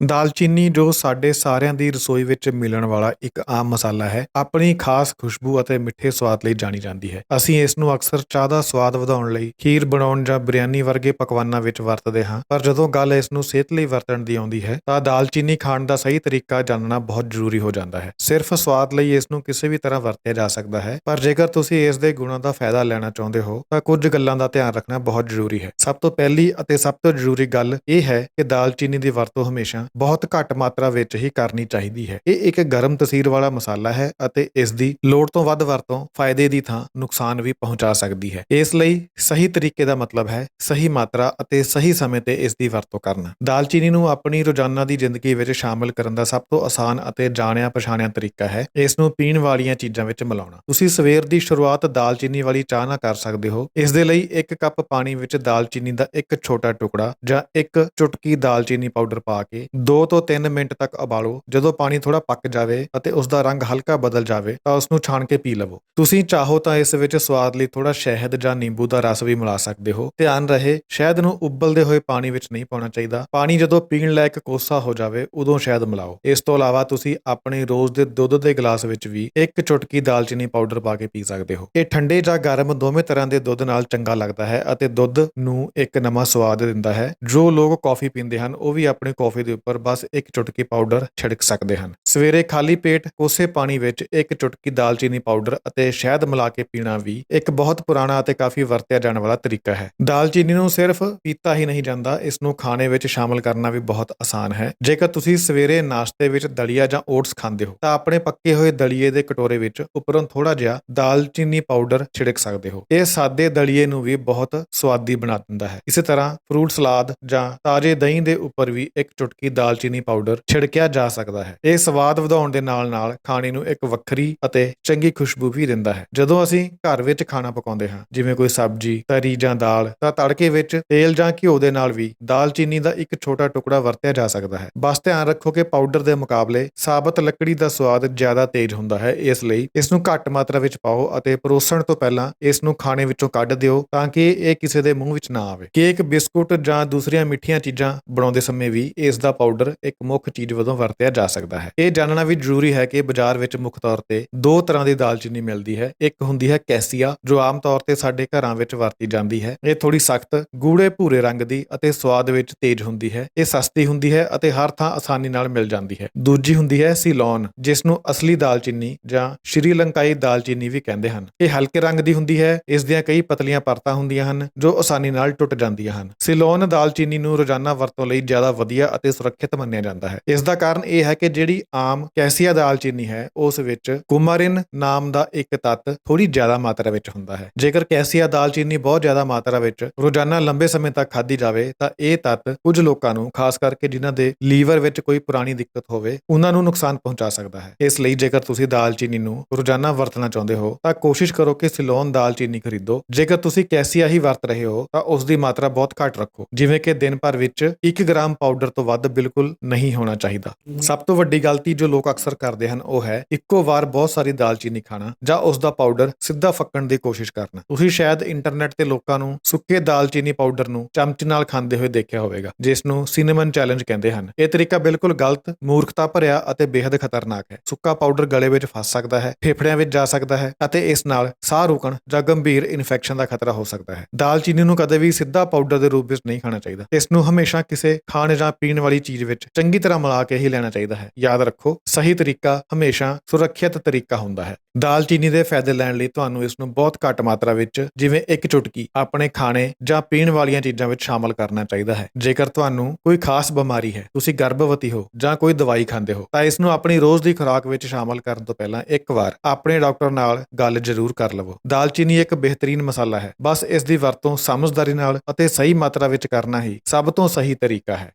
ਦਾਲਚੀਨੀ ਜੋ ਸਾਡੇ ਸਾਰਿਆਂ ਦੀ ਰਸੋਈ ਵਿੱਚ ਮਿਲਣ ਵਾਲਾ ਇੱਕ ਆਮ ਮਸਾਲਾ ਹੈ, ਆਪਣੀ ਖਾਸ ਖੁਸ਼ਬੂ ਅਤੇ ਮਿੱਠੇ ਸਵਾਦ ਲਈ ਜਾਣੀ ਜਾਂਦੀ ਹੈ। ਅਸੀਂ ਇਸ ਨੂੰ ਅਕਸਰ ਚਾਹ ਦਾ ਸਵਾਦ ਵਧਾਉਣ ਲਈ ਖੀਰ ਬਣਾਉਣ ਜਾਂ ਬਿਰਿਆਨੀ ਵਰਗੇ ਪਕਵਾਨਾਂ ਵਿੱਚ ਵਰਤਦੇ ਹਾਂ, ਪਰ ਜਦੋਂ ਗੱਲ ਇਸ ਨੂੰ ਸਿਹਤ ਲਈ ਵਰਤਣ ਦੀ ਆਉਂਦੀ ਹੈ, ਤਾਂ ਦਾਲਚੀਨੀ ਖਾਣ ਦਾ ਸਹੀ ਤਰੀਕਾ ਜਾਣਨਾ ਬਹੁਤ ਜ਼ਰੂਰੀ ਹੋ ਜਾਂਦਾ ਹੈ। ਸਿਰਫ ਸਵਾਦ ਲਈ ਇਸ ਨੂੰ ਕਿਸੇ ਵੀ ਤਰ੍ਹਾਂ ਵਰਤਿਆ ਜਾ ਸਕਦਾ ਹੈ, ਪਰ ਜੇਕਰ ਤੁਸੀਂ ਇਸ ਦੇ ਗੁਣਾਂ ਦਾ ਫਾਇਦਾ ਲੈਣਾ ਚਾਹੁੰਦੇ ਹੋ, ਤਾਂ ਕੁਝ ਗੱਲਾਂ ਦਾ ਧਿਆਨ ਰੱਖਣਾ ਬਹੁਤ ਜ਼ਰੂਰੀ ਹੈ। ਸਭ ਤੋਂ ਪਹਿਲੀ ਅਤੇ ਸਭ ਤੋਂ ਜ਼ਰੂਰੀ ਗੱਲ ਇਹ ਹੈ ਕਿ ਦਾਲਚੀਨੀ ਦੀ ਵਰਤੋਂ ਹਮੇਸ਼ਾ ਬਹੁਤ ਘੱਟ ਮਾਤਰਾ ਵਿੱਚ ਹੀ ਕਰਨੀ ਚਾਹੀਦੀ ਹੈ। ਇਹ ਇੱਕ ਗਰਮ ਤਸੀਰ ਵਾਲਾ ਮਸਾਲਾ ਹੈ ਅਤੇ ਇਸ ਦੀ ਲੋੜ ਤੋਂ ਵੱਧ ਵਰਤੋਂ ਫਾਇਦੇ ਦੀ ਥਾਂ ਨੁਕਸਾਨ ਵੀ ਪਹੁੰਚਾ ਸਕਦੀ ਹੈ। ਇਸ ਲਈ ਸਹੀ ਤਰੀਕੇ ਦਾ ਮਤਲਬ ਹੈ ਸਹੀ ਮਾਤਰਾ ਅਤੇ ਸਹੀ ਸਮੇਂ ਤੇ ਇਸ ਦੀ ਵਰਤੋਂ ਕਰਨਾ। ਦਾਲਚੀਨੀ ਨੂੰ ਆਪਣੀ ਰੋਜ਼ਾਨਾ ਦੀ ਜ਼ਿੰਦਗੀ ਵਿੱਚ ਸ਼ਾਮਲ ਕਰਨ ਦਾ ਸਭ ਤੋਂ ਆਸਾਨ ਅਤੇ ਜਾਣਿਆ ਪਛਾਣਿਆ ਤਰੀਕਾ ਹੈ। ਇਸ ਨੂੰ ਪੀਣ ਵਾਲੀਆਂ ਚੀਜ਼ਾਂ ਵਿੱਚ ਮਿਲਾਉਣਾ। ਤੁਸੀਂ ਸਵੇਰ ਦੀ ਸ਼ੁਰੂਆਤ ਦਾਲਚੀਨੀ ਵਾਲੀ ਚਾਹ ਨਾਲ ਕਰ ਸਕਦੇ ਹੋ। ਇਸ ਦੇ ਲਈ 1 ਕੱਪ ਪਾਣੀ ਵਿੱਚ ਦਾਲਚੀਨੀ ਦਾ ਇੱਕ ਛੋਟਾ ਟੁਕੜਾ ਜਾਂ ਇੱਕ ਚੁਟਕੀ ਦਾਲਚੀਨੀ ਪਾਊਡਰ ਪਾ ਕੇ 2 ਤੋਂ 3 ਮਿੰਟ ਤੱਕ ਉਬਾਲੋ। ਜਦੋਂ ਪਾਣੀ ਥੋੜਾ ਪੱਕ ਜਾਵੇ ਅਤੇ ਉਸ ਦਾ ਰੰਗ ਹਲਕਾ ਬਦਲ ਜਾਵੇ, ਤਾਂ ਉਸ ਨੂੰ ਛਾਣ ਕੇ ਪੀ ਲਵੋ। ਤੁਸੀਂ ਚਾਹੋ ਤਾਂ ਇਸ ਵਿੱਚ ਸਵਾਦ ਲਈ ਥੋੜਾ ਸ਼ਹਿਦ ਜਾਂ ਨਿੰਬੂ ਦਾ ਰਸ ਵੀ ਮਿਲਾ ਸਕਦੇ ਹੋ। ਧਿਆਨ ਰਹੇ, ਸ਼ਹਿਦ ਨੂੰ ਉਬਲਦੇ ਹੋਏ ਪਾਣੀ ਵਿੱਚ ਨਹੀਂ ਪਾਉਣਾ ਚਾਹੀਦਾ। ਪਾਣੀ ਜਦੋਂ ਪੀਣ ਲਾਇਕ ਕੋਸਾ ਹੋ ਜਾਵੇ, ਉਦੋਂ ਸ਼ਹਿਦ ਮਿਲਾਓ। ਇਸ ਤੋਂ ਇਲਾਵਾ ਤੁਸੀਂ ਆਪਣੇ ਰੋਜ਼ ਦੇ ਦੁੱਧ ਦੇ ਗਲਾਸ ਵਿੱਚ ਵੀ ਇੱਕ ਚੁਟਕੀ ਦਾਲਚੀਨੀ ਪਾਊਡਰ ਪਾ ਕੇ ਪੀ ਸਕਦੇ ਹੋ। ਇਹ ਠੰਡੇ ਜਾਂ ਗਰਮ ਦੋਵੇਂ ਤਰ੍ਹਾਂ ਦੇ ਦੁੱਧ ਨਾਲ ਚੰਗਾ ਲੱਗਦਾ ਹੈ ਅਤੇ ਦੁੱਧ ਨੂੰ ਇੱਕ ਨਵਾਂ ਸਵਾਦ ਦਿੰਦਾ ਹੈ। ਜੋ ਲੋਕ ਕੌਫੀ ਪੀਂਦੇ ਹਨ, ਉਹ ਵੀ ਆਪਣੀ ਕੌਫੀ ਦੇ ਪਰ ਬਸ ਇੱਕ ਚੁਟਕੀ ਪਾਊਡਰ ਛਿੜਕ ਸਕਦੇ ਹਨ। ਸਵੇਰੇ ਖਾਲੀ ਪੇਟ ਕੋਸੇ ਪਾਣੀ ਵਿੱਚ ਇੱਕ ਚੁਟਕੀ ਦਾਲਚੀਨੀ ਪਾਊਡਰ ਅਤੇ ਸ਼ਹਿਦ ਮਿਲਾ ਕੇ ਪੀਣਾ ਵੀ ਇੱਕ ਬਹੁਤ ਪੁਰਾਣਾ ਅਤੇ ਕਾਫੀ ਵਰਤਿਆ ਜਾਣ ਵਾਲਾ ਤਰੀਕਾ ਹੈ। ਦਾਲਚੀਨੀ ਨੂੰ ਸਿਰਫ ਪੀਤਾ ਹੀ ਨਹੀਂ ਜਾਂਦਾ, ਇਸ ਨੂੰ ਖਾਣੇ ਵਿੱਚ ਸ਼ਾਮਲ ਕਰਨਾ ਵੀ ਬਹੁਤ ਆਸਾਨ ਹੈ। ਜੇਕਰ ਤੁਸੀਂ ਸਵੇਰੇ ਨਾਸ਼ਤੇ ਵਿੱਚ ਦਲੀਆ ਜਾਂ ਓਟਸ ਖਾਂਦੇ ਹੋ, ਤਾਂ ਆਪਣੇ ਪੱਕੇ ਹੋਏ ਦਲੀਏ ਦੇ ਕਟੋਰੇ ਵਿੱਚ ਉੱਪਰੋਂ ਥੋੜਾ ਜਿਹਾ ਦਾਲਚੀਨੀ ਪਾਊਡਰ ਛਿੜਕ ਸਕਦੇ ਹੋ। ਇਹ ਸਾਦੇ ਦਲੀਏ ਨੂੰ ਵੀ ਬਹੁਤ ਸਵਾਦੀ ਬਣਾ ਦਿੰਦਾ ਹੈ। ਇਸੇ ਤਰ੍ਹਾਂ ਫਰੂਟ ਸਲਾਦ ਜਾਂ ਤਾਜ਼ੇ ਦਹੀਂ ਦੇ ਉੱਪਰ ਵੀ ਇੱਕ ਚੁਟਕੀ ਦਾਲਚੀਨੀ ਪਾਊਡਰ ਛਿੜਕਿਆ ਜਾ ਸਕਦਾ ਹੈ। ਇਹ ਸਵਾਦ ਵਧਾਉਣ ਦੇ ਨਾਲ-ਨਾਲ ਖਾਣੇ ਨੂੰ ਇੱਕ ਵੱਖਰੀ ਅਤੇ ਚੰਗੀ ਖੁਸ਼ਬੂ ਵੀ ਦਿੰਦਾ ਹੈ। ਜਦੋਂ ਅਸੀਂ ਘਰ ਵਿੱਚ ਖਾਣਾ ਪਕਾਉਂਦੇ ਹਾਂ, ਜਿਵੇਂ ਕੋਈ ਸਬਜ਼ੀ, ਤਰੀ ਜਾਂ ਦਾਲ, ਤਾਂ ਤੜਕੇ ਵਿੱਚ ਤੇਲ ਜਾਂ ਘਿਓ ਦੇ ਨਾਲ ਵੀ ਦਾਲਚੀਨੀ ਦਾ ਇੱਕ ਛੋਟਾ ਟੁਕੜਾ ਵਰਤਿਆ ਜਾ ਸਕਦਾ ਹੈ। ਬਸ ਧਿਆਨ ਰੱਖੋ ਕਿ ਪਾਊਡਰ ਦੇ ਮੁਕਾਬਲੇ ਸਾਬਤ ਲੱਕੜੀ ਦਾ ਸਵਾਦ ਜ਼ਿਆਦਾ ਤੇਜ਼ ਹੁੰਦਾ ਹੈ। ਇਸ ਲਈ ਇਸ ਨੂੰ ਘੱਟ ਮਾਤਰਾ ਵਿੱਚ ਪਾਓ ਅਤੇ ਪਰੋਸਣ ਤੋਂ ਪਹਿਲਾਂ ਇਸ ਨੂੰ ਖਾਣੇ ਵਿੱਚੋਂ ਕੱਢ ਦਿਓ ਤਾਂ ਕਿ ਇਹ ਕਿਸੇ ਦੇ ਮੂੰਹ ਵਿੱਚ ਨਾ ਆਵੇ। ਕੇਕ, ਬਿਸਕੁਟ ਜਾਂ ਦੂਸਰੀਆਂ ਮਿੱਠੀਆਂ ਚੀਜ਼ਾਂ ਬਣਾਉਂਦੇ ਸਮੇਂ ਵੀ ਇਸ ਦਾ ਪਾਊਡਰ ਇੱਕ ਮੁੱਖ ਚੀਜ਼ ਵਜੋਂ ਵਰਤਿਆ ਜਾ ਸਕਦਾ ਹੈ। ਇਹ ਜਾਣਨਾ ਵੀ ਜ਼ਰੂਰੀ ਹੈ ਕਿ ਬਾਜ਼ਾਰ ਵਿੱਚ ਮੁੱਖ ਤੌਰ ਤੇ ਦੋ ਤਰ੍ਹਾਂ ਦੀ ਦਾਲਚੀਨੀ ਮਿਲਦੀ ਹੈ। ਇੱਕ ਹੁੰਦੀ ਹੈ ਕੈਸੀਆ, ਜੋ ਆਮ ਤੌਰ ਤੇ ਸਾਡੇ ਘਰਾਂ ਵਿੱਚ ਵਰਤੀ ਜਾਂਦੀ ਹੈ। ਇਹ ਥੋੜੀ ਸਖਤ ਗੂੜੇ ਭੂਰੇ ਰੰਗ ਦੀ ਅਤੇ ਸਵਾਦ ਵਿੱਚ ਤੇਜ਼ ਹੁੰਦੀ ਹੈ। ਇਹ ਸਸਤੀ ਹੁੰਦੀ ਹੈ ਅਤੇ ਹਰ ਥਾਂ ਆਸਾਨੀ ਨਾਲ ਮਿਲ ਜਾਂਦੀ ਹੈ। ਦੂਜੀ ਹੁੰਦੀ ਹੈ ਸੀਲੋਨ, ਜਿਸ ਨੂੰ ਅਸਲੀ ਦਾਲਚੀਨੀ ਜਾਂ ਸ਼੍ਰੀਲੰਕਾਈ ਦਾਲਚੀਨੀ ਵੀ ਕਹਿੰਦੇ ਹਨ। ਇਹ ਹਲਕੇ ਰੰਗ ਦੀ ਹੁੰਦੀ ਹੈ, ਇਸ ਦੀਆਂ ਕਈ ਪਤਲੀਆਂ ਪਰਤਾਂ ਹੁੰਦੀਆਂ ਹਨ, ਜੋ ਆਸਾਨੀ ਨਾਲ ਟੁੱਟ ਜਾਂਦੀਆਂ ਹਨ। ਸੀਲੋਨ ਦਾਲਚੀਨੀ ਨੂੰ ਰੋਜ਼ਾਨਾ ਵਰਤੋਂ ਲਈ ਜ਼ਿਆਦਾ ਵਧੀਆ ਅਤੇ ਸੁਰੱਖਿਅਤ ਮੰਨਿਆ ਜਾਂਦਾ ਹੈ। ਇਸ ਦਾ ਕਾਰਨ ਇਹ ਹੈ ਕਿ ਜਿਹੜੀ ਆਮ ਕੈਸੀਆ ਦਾਲਚੀਨੀ ਹੈ, ਉਸ ਵਿੱਚ ਕੁਮਾਰਿਨ ਨਾਮ ਦਾ ਇੱਕ ਤੱਤ ਥੋੜੀ ਜ਼ਿਆਦਾ ਮਾਤਰਾ ਵਿੱਚ ਹੁੰਦਾ ਹੈ। ਜੇਕਰ ਕੈਸੀਆ ਦਾਲਚੀਨੀ ਬਹੁਤ ਜ਼ਿਆਦਾ ਮਾਤਰਾ ਵਿੱਚ ਰੋਜ਼ਾਨਾ ਲੰਬੇ ਸਮੇਂ ਤੱਕ ਖਾਧੀ ਜਾਵੇ, ਤਾਂ ਇਹ ਤੱਤ ਕੁਝ ਲੋਕਾਂ ਨੂੰ, ਖਾਸ ਕਰਕੇ ਜਿਨ੍ਹਾਂ ਦੇ ਲੀਵਰ ਵਿੱਚ ਕੋਈ ਪੁਰਾਣੀ ਦਿੱਕਤ ਹੋਵੇ, ਉਹਨਾਂ ਨੂੰ ਨੁਕਸਾਨ ਪਹੁੰਚਾ ਸਕਦਾ ਹੈ। ਇਸ ਲਈ ਜੇਕਰ ਤੁਸੀਂ ਦਾਲਚੀਨੀ ਨੂੰ ਰੋਜ਼ਾਨਾ ਵਰਤਣਾ ਚਾਹੁੰਦੇ ਹੋ, ਤਾਂ ਕੋਸ਼ਿਸ਼ ਕਰੋ ਕਿ ਸਿਲੋਨ ਦਾਲਚੀਨੀ ਖਰੀਦੋ। ਜੇਕਰ ਤੁਸੀਂ ਕੈਸੀਆ ਹੀ ਵਰਤ ਰਹੇ ਹੋ, ਤਾਂ ਉਸ ਦੀ ਮਾਤਰਾ ਬਹੁਤ ਘੱਟ ਰੱਖੋ। ਜਿਵੇਂ ਕਿ ਦਿਨ ਭਰ ਵਿੱਚ 1 ਗ੍ਰਾਮ ਪਾਊਡਰ ਤੋਂ ਵੱਧ ਬਿਲਕੁਲ ਨਹੀਂ ਹੋਣਾ ਚਾਹੀਦਾ। ਸਭ ਤੋਂ ਵੱਡੀ ਗੱਲ ਗਲਤੀ ਜੋ ਲੋਕ ਅਕਸਰ ਕਰਦੇ ਹਨ, ਉਹ ਹੈ ਇੱਕੋ ਵਾਰ ਬਹੁਤ ਸਾਰੀ ਦਾਲਚੀਨੀ ਖਾਣਾ ਜਾਂ ਉਸ ਦਾ ਪਾਊਡਰ ਸਿੱਧਾ ਫੱਕਣ ਦੀ ਕੋਸ਼ਿਸ਼ ਕਰਨਾ। ਤੁਸੀਂ ਸ਼ਾਇਦ ਇੰਟਰਨੈਟ ਤੇ ਲੋਕਾਂ ਨੂੰ ਸੁੱਕੇ ਦਾਲਚੀਨੀ ਪਾਊਡਰ ਨੂੰ ਚਮਚ ਨਾਲ ਖਾਂਦੇ ਹੋਏ ਦੇਖਿਆ ਹੋਵੇਗਾ, ਜਿਸ ਨੂੰ ਸਿਨੇਮਨ ਚੈਲੰਜ ਕਹਿੰਦੇ ਹਨ। ਇਹ ਤਰੀਕਾ ਬਿਲਕੁਲ ਗਲਤ, ਮੂਰਖਤਾ ਭਰਿਆ ਅਤੇ ਬੇहद ਖਤਰਨਾਕ ਹੈ। ਸੁੱਕਾ ਪਾਊਡਰ ਗਲੇ ਵਿੱਚ ਫਸ ਸਕਦਾ ਹੈ, ਫੇਫੜਿਆਂ ਵਿੱਚ ਜਾ ਸਕਦਾ ਹੈ ਅਤੇ ਇਸ ਨਾਲ ਸਾਹ ਰੁਕਣ ਜਾਂ ਗੰਭੀਰ ਇਨਫੈਕਸ਼ਨ ਦਾ ਖਤਰਾ ਹੋ ਸਕਦਾ ਹੈ। ਦਾਲਚੀਨੀ ਨੂੰ ਕਦੇ ਵੀ ਸਿੱਧਾ ਪਾਊਡਰ ਦੇ ਰੂਪ ਵਿੱਚ ਨਹੀਂ ਖਾਣਾ ਚਾਹੀਦਾ। ਇਸ ਨੂੰ ਹਮੇਸ਼ਾ ਕਿਸੇ ਖਾਣ ਜਾਂ ਪੀਣ ਵਾਲੀ ਚੀਜ਼ ਵਿੱਚ ਚੰਗੀ ਤਰ੍ਹਾਂ ਮਿਲਾ ਕੇ ਹੀ ਲੈਣਾ ਚਾਹੀਦਾ ਹੈ। ਯਾਦ ਰੱਖੋ। ਸਹੀ ਤਰੀਕਾ ਹਮੇਸ਼ਾ ਸੁਰੱਖਿਅਤ ਤਰੀਕਾ ਹੁੰਦਾ ਹੈ। ਦਾਲਚੀਨੀ ਦੇ ਫਾਇਦੇ ਲੈਣ ਲਈ ਤੁਹਾਨੂੰ ਇਸ ਨੂੰ ਬਹੁਤ ਘੱਟ ਮਾਤਰਾ ਵਿੱਚ, ਜਿਵੇਂ ਇੱਕ ਚੁਟਕੀ, ਆਪਣੇ ਖਾਣੇ ਜਾਂ ਪੀਣ ਵਾਲੀਆਂ ਚੀਜ਼ਾਂ ਵਿੱਚ ਸ਼ਾਮਲ ਕਰਨਾ ਚਾਹੀਦਾ ਹੈ। ਜੇਕਰ ਤੁਹਾਨੂੰ ਕੋਈ ਖਾਸ ਬਿਮਾਰੀ ਹੈ, ਤੁਸੀਂ ਗਰਭਵਤੀ ਹੋ ਜਾਂ ਕੋਈ ਦਵਾਈ ਖਾਂਦੇ ਹੋ, ਤਾਂ ਇਸ ਨੂੰ ਆਪਣੀ ਰੋਜ਼ ਦੀ ਖੁਰਾਕ ਵਿੱਚ ਸ਼ਾਮਲ ਕਰਨ ਤੋਂ ਪਹਿਲਾਂ ਇੱਕ ਵਾਰ ਆਪਣੇ ਡਾਕਟਰ ਨਾਲ ਗੱਲ ਜ਼ਰੂਰ ਕਰ ਲਵੋ। ਦਾਲਚੀਨੀ ਇੱਕ ਬਿਹਤਰੀਨ ਮਸਾਲਾ ਹੈ। ਬਸ ਇਸ ਦੀ ਵਰਤੋਂ ਸਮਝਦਾਰੀ ਨਾਲ ਅਤੇ ਸਹੀ ਮਾਤਰਾ ਵਿੱਚ ਕਰਨਾ ਹੀ ਸਭ ਤੋਂ ਸਹੀ ਤਰੀਕਾ ਹੈ।